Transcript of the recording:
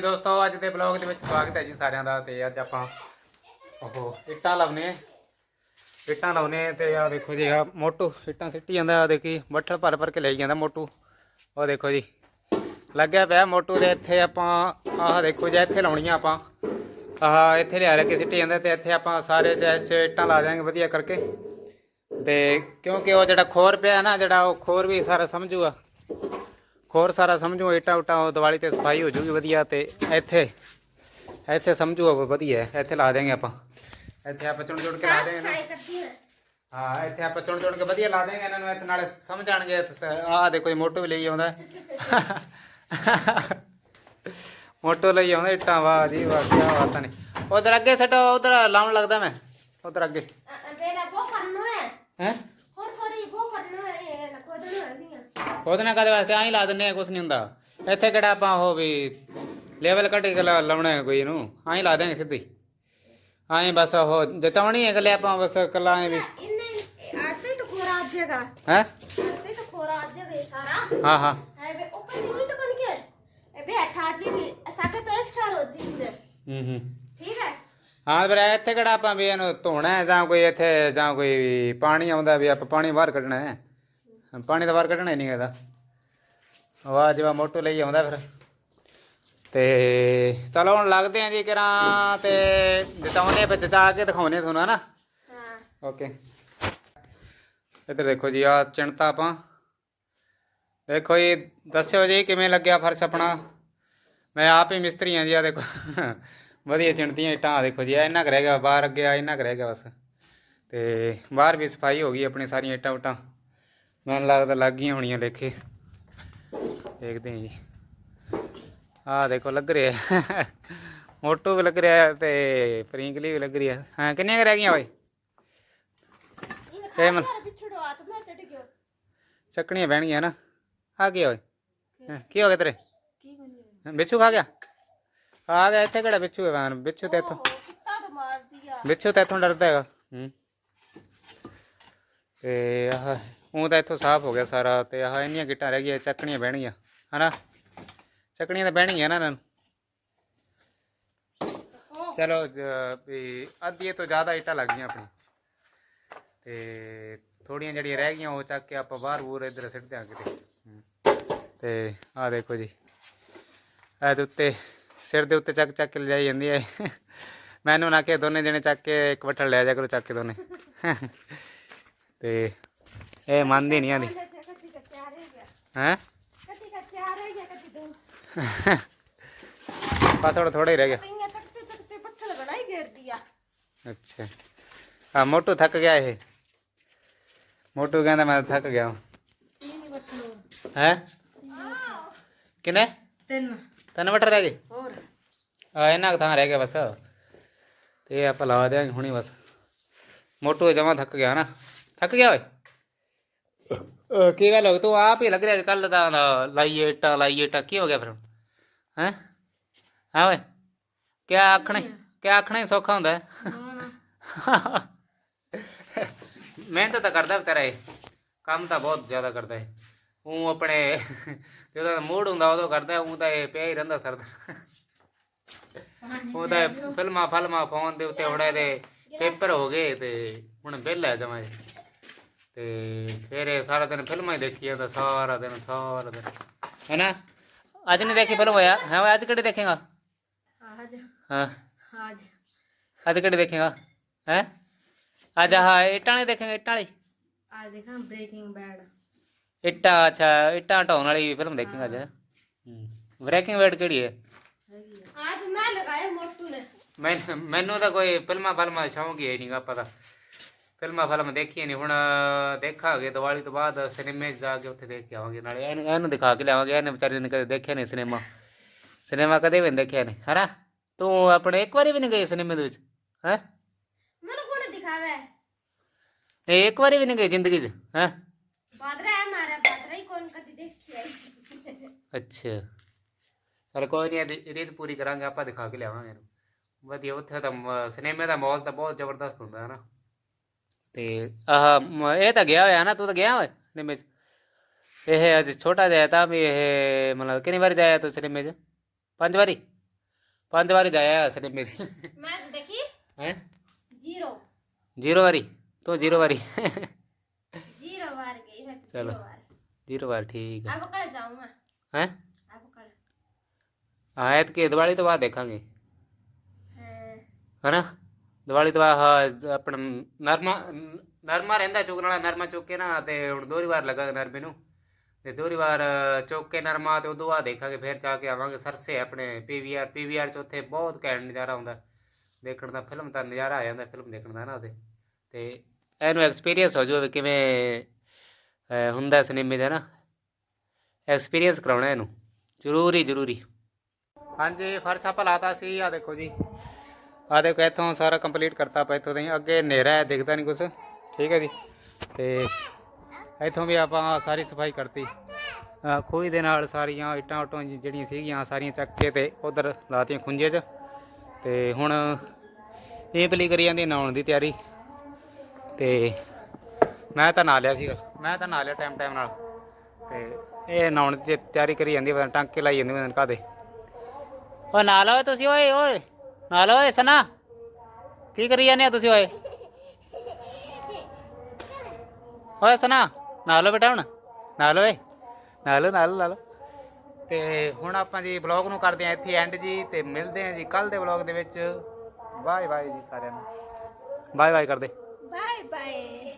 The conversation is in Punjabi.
ਵੀ ਦੋਸਤੋ, ਅੱਜ ਦੇ ਬਲੌਗ ਦੇ ਵਿੱਚ ਸਵਾਗਤ ਹੈ ਜੀ ਸਾਰਿਆਂ ਦਾ ਤੇ ਅੱਜ ਆਪਾਂ ਉਹ ਇੱਟਾਂ ਲਾਉਨੇ ਇੱਟਾਂ ਲਾਉਨੇ ਤੇ ਆ ਦੇਖੋ ਜੀ ਆ ਮੋਟੂ ਇੱਟਾਂ ਸਿੱਟੀ ਜਾਂਦਾ ਆ ਦੇਖੀ ਬੱਠਲ ਭਰ ਭਰ ਕੇ ਲਈ ਜਾਂਦਾ ਮੋਟੂ। ਉਹ ਦੇਖੋ ਜੀ, ਲੱਗਿਆ ਪਿਆ ਮੋਟੂ ਦੇ ਇੱਥੇ ਆਪਾਂ, ਆਹ ਦੇਖੋ ਜੀ, ਇੱਥੇ ਲਾਉਣੀਆਂ ਆਪਾਂ। ਆਹ ਇੱਥੇ ਲਿਆ ਲੈ ਕੇ ਸਿੱਟੀ ਜਾਂਦਾ ਤੇ ਇੱਥੇ ਆਪਾਂ ਸਾਰੇ ਜੈਸੇ ਇੱਟਾਂ ਲਾ ਦਿਆਂਗੇ ਵਧੀਆ ਕਰਕੇ। ਤੇ ਕਿਉਂਕਿ ਉਹ ਜਿਹੜਾ ਖੋਰ ਪਿਆ ਨਾ, ਜਿਹੜਾ ਉਹ ਖੋਰ ਵੀ ਸਾਰਾ ਸਮਝੂਗਾ। ਖੋਰ ਸਾਰਾ ਸਮਝੋ ਇੱਟਾਂ ਉਟਾਂ ਦੀਵਾਲੀ ਤੇ ਸਫ਼ਾਈ ਹੋ ਜੂਗੀ ਵਧੀਆ ਤੇ ਇੱਥੇ ਇੱਥੇ ਸਮਝੋ ਵਧੀਆ। ਇੱਥੇ ਲਾ ਦੇਂਗੇ ਆਪਾਂ। ਇੱਥੇ ਆਪਾਂ ਚੁਣ ਚੁਣ ਕੇ ਲਾ ਦੇਂਗੇ ਨਾ। ਹਾਂ। ਇੱਥੇ ਆਪਾਂ ਚੁਣ ਚੁਣ ਕੇ ਵਧੀਆ ਲਾ ਦੇਂਗੇ ਇਹਨਾਂ ਨੂੰ ਇੱਥੇ ਨਾਲੇ ਸਮਝ ਆਣਗੇ ਆਹ ਦੇਖੋ ਜੀ ਮੋਟੋ ਵੀ ਲਈ ਆਉਂਦਾ। ਮੋਟੋ ਲਈ ਆਉਂਦਾ ਇੱਟਾਂ ਵਾਹ ਜੀ ਵਾਹ ਕੀ ਬਾਤਾਂ ਨੇ। ਉਧਰ ਅੱਗੇ ਸਟੋ ਉਧਰ ਲਾਉਣ ਲੱਗਦਾ ਮੈਂ ਉਧਰ ਅੱਗੇ। ਮੇਰਾ ਉਹ ਕਰਨਾ ਹੈ ਹੈ? ਹੁਣ ਥੋੜੀ ਉਹ ਕਰਨਾ ਹੈ ਇਹ ਨਾ ਕੋਦਣਾ ਹੈ ਨਹੀਂ ਉਹਦੇ ਨਾਲ ਕਦੇ ਵਾਸਤੇ ਆਹੀ ਲਾ ਦਿੰਨੇ ਆ ਕੁਛ ਨਹੀਂ ਹੁੰਦਾ ਇੱਥੇ ਕਿਹੜਾ ਆਪਾਂ ਉਹ ਵੀ ਲੈਵਲ ਕੱਟ ਕੇ ਲਾ- ਲਾਉਣਾ ਹੈ ਕੋਈ ਇਹਨੂੰ ਆਹੀ ਲਾ ਦੇਂਗੇ ਸਿੱਧੀ ਆਹੀ ਬਸ ਉਹ ਜਚਾਉਣੀ ਹੈ ਗੱਲੇ ਆਪਾਂ ਬਸ ਕੱਲਾ ਐ ਵੀ ਇਹਨੇ ਆਟੇ ਤੋਂ ਖੋਰਾ ਆ ਜਾਏਗਾ ਹੈ ਆਟੇ ਤੋਂ ਖੋਰਾ ਆ ਜਾਏਗਾ ਇਹ ਸਾਰਾ ਹਾਂ ਹਾਂ ਹੈ ਵੇ ऊपर यूनिट बन के ए बे हटा जाएगी साके तो एक साल हो जाएगी रे ਹੂੰ ਹੂੰ ठीक है ਹਾਂ ਵੀਰੇ ਇੱਥੇ ਕਿਹੜਾ ਆਪਾਂ ਵੀ ਇਹਨੂੰ ਧੋਣਾ ਹੈ ਜਾਂ ਕੋਈ ਇੱਥੇ ਜਾਂ ਕੋਈ ਪਾਣੀ ਆਉਂਦਾ ਵੀ ਆਪਾਂ ਪਾਣੀ ਬਾਹਰ ਕੱਢਣਾ ਹੈ? ਪਾਣੀ ਤਾਂ ਬਾਹਰ ਕੱਢਣਾ ਹੀ ਨਹੀਂ ਇਹਦਾ ਵਾਹ ਜਿਹਾ ਮੋਟੋ ਲਈ ਆਉਂਦਾ ਫਿਰ। ਤੇ ਚਲੋ ਹੁਣ ਲੱਗਦੇ ਆਂ ਜੀ ਕਿਰਾਂ ਤੇ ਜਤਾਉਣੇ ਵਿੱਚ ਜਾ ਕੇ ਦਿਖਾਉਣੇ ਤੁਹਾਨੂੰ ਹਨਾ हां ਓਕੇ। ਇੱਧਰ ਦੇਖੋ ਜੀ ਆ ਚਿਣਤਾ ਆਪਾਂ। ਦੇਖੋ ਜੀ ਦੱਸਿਓ ਜੀ ਕਿਵੇਂ ਲੱਗਿਆ ਫਰਸ਼ ਆਪਣਾ? ਮੈਂ ਆਪ ਹੀ ਮਿਸਤਰੀ ਹਾਂ ਜੀ ਆ ਦੇਖੋ। ਵਧੀਆ ਚਿਣਤੀਆਂ ਇੱਟਾਂ ਆ ਦੇਖੋ ਜੀ ਇਹਨਾਂ ਕਰ ਰਹਿ ਗਿਆ ਬਾਹਰ ਅੱਗੇ ਆ ਇਹਨਾਂ ਕਰ ਰਹਿ ਗਿਆ ਬਸ। ਤੇ ਬਾਹਰ ਵੀ ਸਫ਼ਾਈ ਹੋ ਗਈ ਆਪਣੀ ਸਾਰੀਆਂ ਇੱਟਾਂ ਉਟਾਂ। ਮੈਨੂੰ ਲੱਗਦਾ ਲੱਗ ਗਈਆਂ ਹੋਣੀਆਂ ਦੇਖੇ ਦੇਖਦੇ ਹਾਂ ਜੀ। ਆ ਦੇਖੋ ਲੱਗ ਰਿਹਾ। ਮੋਟੂ ਵੀ ਲੱਗ ਰਿਹਾ ਤੇ ਪ੍ਰਿੰਕਲੀ ਵੀ ਲੱਗ ਰਹੀ ਹੈ ਹਾਂ ਕਿੰਨੀਆਂ ਕੁ ਰਹਿ ਗਈਆਂ ਓਏ? ਇਹ ਮਨ ਚੱਕਣੀਆਂ ਬਹਿਣਗੀਆਂ ਨਾ। ਆ ਗਿਆ ਓਏ? ਕੀ? ਹੋ ਗਿਆ ਤੇਰੇ? ਕੀ ਬਿੱਛੂ ਖਾ ਗਿਆ? ਆ ਗਿਆ ਇੱਥੇ ਕਿਹੜਾ ਬਿੱਛੂ ਹੈ ਵਾਨ ਬਿੱਛੂ ਤੇ ਇੱਥੋਂ ਕੁੱਤਾ ਤਾਂ ਤੇ ਇੱਥੋਂ ਡਰਦਾ ਹੈਗਾ। ਹੂੰ। ਤੇ ਆਹ ਉਹ ਤਾਂ ਇੱਥੋਂ ਸਾਫ਼ ਹੋ ਗਿਆ ਸਾਰਾ ਤੇ ਆਹ ਇੰਨੀਆਂ ਗਿਟਾਂ ਰਹਿ ਗਈਆਂ ਚੱਕਣੀਆਂ ਬਹਿਣਗੀਆਂ ਹਨਾ? ਚੱਕਣੀਆਂ ਤਾਂ ਬਹਿਣੀਆਂ ਨਾ ਇਹਨਾਂ ਨੂੰ। ਚਲੋ ਵੀ ਅੱਧੀ ਤੋਂ ਜ਼ਿਆਦਾ ਇੱਟਾਂ ਲੱਗ ਗਈਆਂ ਆਪਣੀ ਤੇ ਥੋੜੀਆਂ ਜਿਹੜੀਆਂ ਰਹਿ ਗਈਆਂ ਉਹ ਚੱਕ ਕੇ ਆਪਾਂ ਬਾਹਰ ਬੂਰ ਇੱਧਰ ਸਿੱਟ ਦਿਆਂਗੇ ਤੇ ਆਹ ਦੇਖੋ ਜੀ ਇਹ ਉੱਤੇ ਸਿਰ ਦੇ ਉੱਤੇ ਚੱਕ ਚੱਕ ਕੇ ਲਿਜਾਈ ਜਾਂਦੀ ਹੈ ਮੈਨੂੰ ਨਾ ਕਿ ਦੋਨੇ ਜਣੇ ਚੱਕ ਕੇ ਇੱਕ ਵੱਠਲ ਲੈ ਜਾ ਕਰੋ ਚੱਕ ਕੇ ਦੋਨੇ ਤੇ ਇਹ ਮੰਨਦੀ ਨਹੀਂ ਆਂਦੀ कति का चार है गया ਹੈ कति का चार है गया कति दो ਬਸ ਹੁਣ ਥੋੜਾ ਹੀ ਰਹਿ ਗਿਆ कहीं चकते चकते पत्थर बनाई घेर दिया ਅੱਛਾ ਆ ਮੋਟੂ ਥੱਕ ਗਿਆ ਇਹ ਮੋਟੂ ਕਹਿੰਦਾ ਮੈਂ ਥੱਕ ਗਿਆ तीन ही पत्थर ਹੈ ਕਿਨੇ तीन ਤਿੰਨ ਵਟਰ ਰਹਿ ਗਏ ਇੰਨਾ ਕੁ ਥਾਂ ਰਹਿ ਗਿਆ ਬਸ। ਤੇ ਇਹ ਆਪਾਂ ਲਾ ਦਿਆਂਗੇ ਹੁਣੀ ਬਸ। ਮੋਟੂ ਜਮਾ ਥੱਕ ਗਿਆ ਨਾ। ਥੱਕ ਗਿਆ ਓਏ? ਕੀ ਗੱਲ ਹੋ ਤੂੰ ਆਪ ਹੀ ਲੱਗ ਰਿਹਾ ਕੱਲ ਤਾਂ ਲਾਈਏ ਇੱਟਾਂ ਲਾਈਏ ਇੱਟਾਂ। ਕੀ ਹੋ ਗਿਆ ਫਿਰ? ਹੈ? ਹਾਂ ਓਏ? ਕਿਆ ਆਖਣੇ? ਕਿਆ ਆਖਣਾ? ਹੀ ਸੌਖਾ ਹੁੰਦਾ। ਹੈ ਮਿਹਨਤ ਤਾਂ ਕਰਦਾ ਵਿਚਾਰਾ ਇਹ। ਕੰਮ ਤਾਂ ਬਹੁਤ ਜ਼ਿਆਦਾ ਕਰਦਾ ਹੈ ਉਹ ਆਪਣੇ, ਜਦੋਂ ਮੂਡ ਹੁੰਦਾ ਉਦੋਂ ਕਰਦਾ, ਉਹ ਤਾਂ ਇਹ ਪਿਆ ਹੀ ਰਹਿੰਦਾ ਸਰਦਾ। ਉਹ ਫਿਲਮਾਂ ਫਲਮਾਂ ਫੋਨ ਦੇ ਉੱਤੇ ਹੁਣ ਇਹਦੇ ਪੇਪਰ ਹੋ ਗਏ ਤੇ ਹੁਣ ਵਿਹਲਾ ਜਮਾਂ ਤੇ ਫਿਰ ਇਹ ਸਾਰਾ ਦਿਨ ਫਿਲਮਾਂ ਹੀ ਦੇਖੀ ਜਾਂਦਾ ਸਾਰਾ ਦਿਨ ਸਾਰਾ ਦਿਨ। ਹੈਨਾ? ਅੱਜ ਨਹੀਂ ਦੇਖੀ ਫਿਲਮ ਹੋਇਆ? ਹਾਂ ਅੱਜ ਕਿਹੜੇ ਦੇਖੇਗਾ? ਅੱਜ ਹਾਂ। ਅੱਜ ਦੇਖੇਗਾ? ਹੈ? ਅੱਜ ਹਾਂ ਇੱਟਾਂ ਵਾਲੇ ਦੇਖਾਂਗੇ ਇੱਟਾਂ ਵਾਲੀ? ਅੱਜ ਦੇਖਾਂ ਬ੍ਰੇਕਿੰਗ ਬੈਡ ਇੱਟਾਂ ਅੱਛਾ ਇੱਟਾਂ ਢਾਉਣ ਵਾਲੀ ਫਿਲਮ ਦੇਖਾਂਗੇ ਅੱਜ। ਬ੍ਰੇਕਿੰਗ ਬੈਡ ਕਿਹੜੀ ਹੈ? ਮੈਨੂੰ ਤਾਂ ਕੋਈ ਫਿਲਮਾਂ ਫਲਮਾਂ ਸ਼ੌਂਕ ਹੀ ਨਹੀਂਗਾ ਪਤਾ ਫਿਲਮਾਂ ਫਲਮ ਦੇਖੀਆਂ ਨਹੀਂ ਹੁਣ ਦੇਖਾਂਗੇ ਦੀਵਾਲੀ ਤੋਂ ਬਾਅਦ ਸਿਨੇਮੇ ਜਾ ਕੇ ਉੱਥੇ ਦੇਖ ਕੇ ਆਵਾਂਗੇ ਨਾਲੇ ਇਹਨੂੰ ਦਿਖਾ ਕੇ ਲਿਆਵਾਂਗੇ। ਇਹਨੇ ਵਿਚਾਰੇ ਨੇ ਕਦੇ ਦੇਖਿਆ ਨਹੀਂ ਸਿਨੇਮਾ ਸਿਨੇਮਾ ਕਦੇ ਵੀ ਨਹੀਂ ਦੇਖਿਆ ਨਹੀਂ ਹਨਾ? ਤੂੰ ਆਪਣੇ ਇੱਕ ਵਾਰੀ ਵੀ ਨਹੀਂ ਗਈ ਸਿਨੇਮੇ ਦੇ ਵਿੱਚ? ਹੈ? ਮੈਨੂੰ ਕੋਣ ਦਿਖਾਵੇ? ਇਹ ਇੱਕ ਵਾਰੀ ਵੀ ਨਹੀਂ ਗਈ ਜ਼ਿੰਦਗੀ 'ਚ? ਹੈ? ਬਾਦਰਾ ਹੈ ਮਾਰਾ ਬਾਦਰਾ ਹੀ ਕੋਣ ਕਦੀ ਦੇਖਿਆ ਅੱਛਾ। ਚਲ ਕੋਈ ਨਹੀਂ ਇਹਦੀ ਤਾਂ ਪੂਰੀ ਕਰਾਂਗੇ ਆਪਾਂ ਦਿਖਾ ਕੇ ਲਿਆਵਾਂਗੇ ਵਧੀਆ ਉੱਥੇ ਤਾਂ ਸਿਨੇਮੇ ਦਾ ਮਾਹੌਲ ਤਾਂ ਬਹੁਤ ਜ਼ਬਰਦਸਤ ਹੁੰਦਾ ਹੈ ਨਾ। ਤੇ ਆਹ ਇਹ ਤਾਂ ਗਿਆ ਹੋਇਆ ਨਾ ਤੂੰ ਤਾਂ ਗਿਆ ਹੋਇਆ ਸਿਨੇਮੇ 'ਚ? ਇਹ ਅਜ ਛੋਟਾ ਜਿਹਾ ਤਾਂ ਵੀ ਇਹ ਮਤਲਬ ਕਿੰਨੀ ਵਾਰ ਜਾਇਆ ਤੂੰ ਸਿਨੇਮੇ 'ਚ? ਪੰਜ ਵਾਰੀ? ਪੰਜ ਵਾਰੀ ਜਾਇਆ ਸਿਨੇਮੇ 'ਚ। ਮੈਂ ਦੇਖੀ? ਹੈ? ਜ਼ੀਰੋ। ਜ਼ੀਰੋ ਵਾਰੀ? ਤੂੰ ਜ਼ੀਰੋ ਵਾਰੀ? ਜ਼ੀਰੋ ਵਾਰ ਗਈ ਮੈਂ ਚਲੋ। ਜ਼ੀਰੋ ਵਾਰ। ਠੀਕ ਹੈ ਅਬ ਕਲ ਜਾਊਂਗਾ। ਹੈ? ਹਾਂ ਐਤਕੀ ਦੀਵਾਲੀ ਤੋਂ ਬਾਅਦ ਦੇਖਾਂਗੇ। ਹਨਾ? ਦਿਵਾਲੀ ਤੋਂ ਬਾਅਦ ਆਹ ਆਪਣਾ ਨਰਮਾ ਨਰਮਾ ਰਹਿੰਦਾ ਚੁਗਣ ਵਾਲਾ ਨਰਮਾ ਚੁੱਕ ਕੇ ਨਾ ਤੇ ਹੁਣ ਦੋਹਰੀ ਵਾਰ ਲੱਗਾ ਨਰਮੇ ਨੂੰ। ਤੇ ਦੋਹਰੀ ਵਾਰ ਚੁੱਕ ਕੇ ਨਰਮਾ ਤੇ ਉਦੋਂ ਬਾਅਦ ਦੇਖਾਂਗੇ ਫਿਰ ਜਾ ਕੇ ਆਵਾਂਗੇ ਸਰਸੇ ਆਪਣੇ ਪੀਵੀਆਰ ਪੀਵੀਆਰ ਚ ਉੱਥੇ ਬਹੁਤ ਘੈਂਟ ਨਜ਼ਾਰਾ ਆਉਂਦਾ। ਦੇਖਣ ਦਾ ਫਿਲਮ ਤਾਂ ਨਜ਼ਾਰਾ ਆ ਜਾਂਦਾ ਫਿਲਮ ਦੇਖਣ ਦਾ ਨਾ ਉਹਦੇ। ਤੇ ਇਹਨੂੰ ਐਕਸਪੀਰੀਅੰਸ ਹੋ ਜਾਵੇ ਕਿਵੇਂ ਹੁੰਦਾ ਸਿਨੇਮੇ ਦਾ ਨਾ। ਐਕਸਪੀਰੀਅੰਸ ਕਰਾਉਣਾ ਇਹਨੂੰ। ਜ਼ਰੂਰੀ ਜ਼ਰੂਰੀ। ਹਾਂਜੀ, ਫਰਸ਼ ਆਪਾਂ ਲਾਤਾ ਸੀ ਆ ਦੇਖੋ ਜੀ। ਆ ਦੇਖੋ, ਇੱਥੋਂ ਸਾਰਾ ਕੰਪਲੀਟ ਕਰਤਾ ਆਪਾਂ, ਇੱਥੋਂ ਤਾਈਂ ਅੱਗੇ ਹਨੇਰਾ ਹੈ, ਦਿਖਦਾ ਨਹੀਂ ਕੁਛ। ਠੀਕ ਹੈ ਜੀ। ਤੇ ਇੱਥੋਂ ਵੀ ਆਪਾਂ ਸਾਰੀ ਸਫ਼ਾਈ ਕਰਤੀ। ਖੂਹੀ ਦੇ ਨਾਲ ਸਾਰੀਆਂ ਇੱਟਾਂ ਉਟਾਂ ਜਿਹੜੀਆਂ ਸੀਗੀਆਂ, ਸਾਰੀਆਂ ਚੱਕ ਕੇ ਤੇ ਉਧਰ ਲਾਤੀਆਂ ਖੁੰਝੇ 'ਚ। ਤੇ ਹੁਣ ਇਹ ਪਲੀ ਕਰੀ ਜਾਂਦੀ ਨਹਾਉਣ ਦੀ ਤਿਆਰੀ। ਤੇ ਮੈਂ ਤਾਂ ਨਹਾ ਲਿਆ ਸੀਗਾ। ਮੈਂ ਤਾਂ ਨਹਾ ਲਿਆ ਟਾਈਮ ਟਾਈਮ ਨਾਲ। ਤੇ ਇਹ ਨਹਾਉਣ ਦੀ ਤਿਆਰੀ ਕਰੀ ਜਾਂਦੀ ਪਤਾ ਟਾਂਕੇ ਲਾਈ ਜਾਂਦੀ, ਪਤਾ ਓ ਨਾਲ ਓਏ ਤੁਸੀਂ ਓਏ ਓਏ। ਨਾਲ ਓਏ, ਸਨਾ। ਕੀ ਕਰੀ ਜਾਂਦੇ ਹੋ ਤੁਸੀਂ ਓਏ? ਓਏ, ਸਨਾ, ਨਾਲ ਓ ਬੇਟਾ ਹੁਣ। ਨਾਲ ਓਏ। ਨਾਲ ਨਾਲ ਨਾਲ ਤੇ ਹੁਣ ਆਪਾਂ ਜੀ ਵਲੌਗ ਨੂੰ ਕਰਦੇ ਆ ਇੱਥੇ ਐਂਡ ਜੀ ਤੇ ਮਿਲਦੇ ਆ ਜੀ ਕੱਲ ਦੇ ਵਲੌਗ ਦੇ ਵਿੱਚ। ਬਾਏ ਬਾਏ ਜੀ ਸਾਰਿਆਂ ਨੂੰ। ਬਾਏ ਬਾਏ ਕਰਦੇ। Bye bye